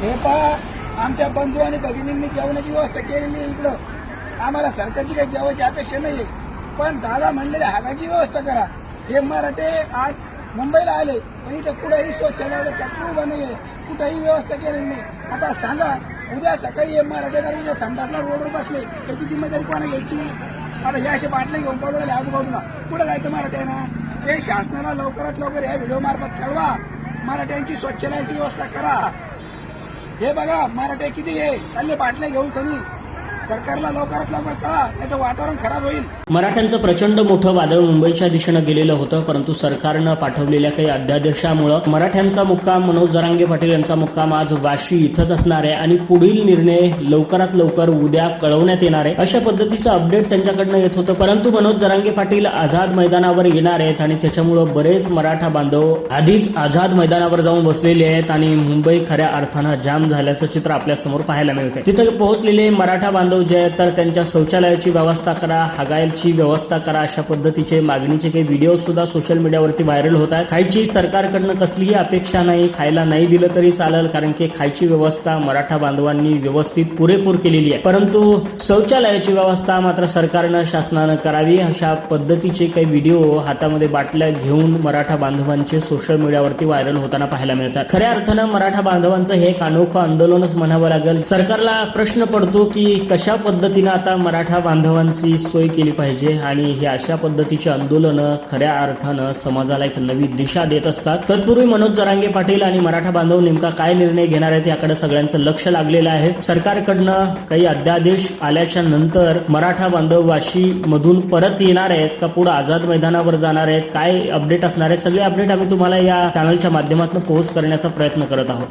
हे पहा आमच्या बंधू आणि भगिनींनी जेवणाची व्यवस्था केलेली आहे इकडं. आम्हाला सरकारची काही जेवायची अपेक्षा नाही पण दादा म्हणलेल्या हागाची व्यवस्था करा. हे मराठे आज मुंबईला आले पण इथं कुठेही शौचालयाला फॅक्टरी बनले नाहीये. कुठेही व्यवस्था केलेली नाही. आता सांगा उद्या सकाळी हे मराठे जर उद्या संडासला रोडवर बसले त्याची जिम्मेदारी कोणा घ्यायची? आता हे असे बाटले घेऊन पडवले आजूबाजूला. कुठं जायचं मराठ्यांना? हे शासनाला लवकरात लवकर या व्हिडिओ मार्फत कळवा मराठ्यांची स्वच्छतेची व्यवस्था करा. हे बघा मराठे किती हे चालले बाटल्या घेऊन सनी. सरकारला लवकरात लवकर कळा नाही तर वातावरण खराब होईल. मराठ्यांचं प्रचंड मोठं वादळ मुंबईच्या दिशेनं गेलेलं होतं परंतु सरकारनं पाठवलेल्या काही अध्यादेशामुळं मराठ्यांचा मुक्काम मनोज जरांगे पाटील यांचा मुक्काम आज वाशी इथंच असणार आहे आणि पुढील निर्णय लवकरात लवकर उद्या कळवण्यात येणार आहे. अशा पद्धतीचं अपडेट त्यांच्याकडनं येत होतं परंतु मनोज जरांगे पाटील आझाद मैदानावर येणार आहेत आणि त्याच्यामुळं बरेच मराठा बांधव आधीच आझाद मैदानावर जाऊन बसलेले आहेत आणि मुंबई खऱ्या अर्थानं जाम झाल्याचं चित्र आपल्यासमोर पाहायला मिळतंय. तिथं पोहोचलेले मराठा बांधव जे आहेत तर त्यांच्या शौचालयाची व्यवस्था करा हगायलची व्यवस्था करा अशा पद्धतीचे मागणीचे काही व्हिडिओ सुद्धा सोशल मीडियावरती व्हायरल होत आहेत. खायची सरकारकडनं कसलीही अपेक्षा नाही खायला नाही दिलं तरी चालेल कारण की खायची व्यवस्था मराठा बांधवांनी व्यवस्थित पुरेपूर केलेली आहे. परंतु शौचालयाची व्यवस्था मात्र सरकारनं शासनानं करावी अशा पद्धतीचे काही व्हिडिओ हातामध्ये बाटल्या घेऊन मराठा बांधवांचे सोशल मीडियावरती व्हायरल होताना पाहायला मिळतात. खऱ्या अर्थानं मराठा बांधवांचं हे एक अनोखं आंदोलनच म्हणावं लागेल. सरकारला प्रश्न पडतो की कशा अशा पद्धतीनं आता मराठा बांधवांची सोय केली पाहिजे आणि ही अशा पद्धतीची आंदोलनं खऱ्या अर्थानं समाजाला एक नवी दिशा देत असतात. तत्पूर्वी मनोज जरांगे पाटील आणि मराठा बांधव नेमका काय निर्णय घेणार आहेत याकडे सगळ्यांचं लक्ष लागलेलं आहे. सरकारकडनं काही अध्यादेश आल्याच्यानंतर मराठा बांधव वाशी मधून परत येणार आहेत का पुढे आझाद मैदानावर जाणार आहेत काय अपडेट असणार आहे सगळे अपडेट आम्ही तुम्हाला या चॅनलच्या माध्यमातून पोहोच करण्याचा प्रयत्न करत आहोत.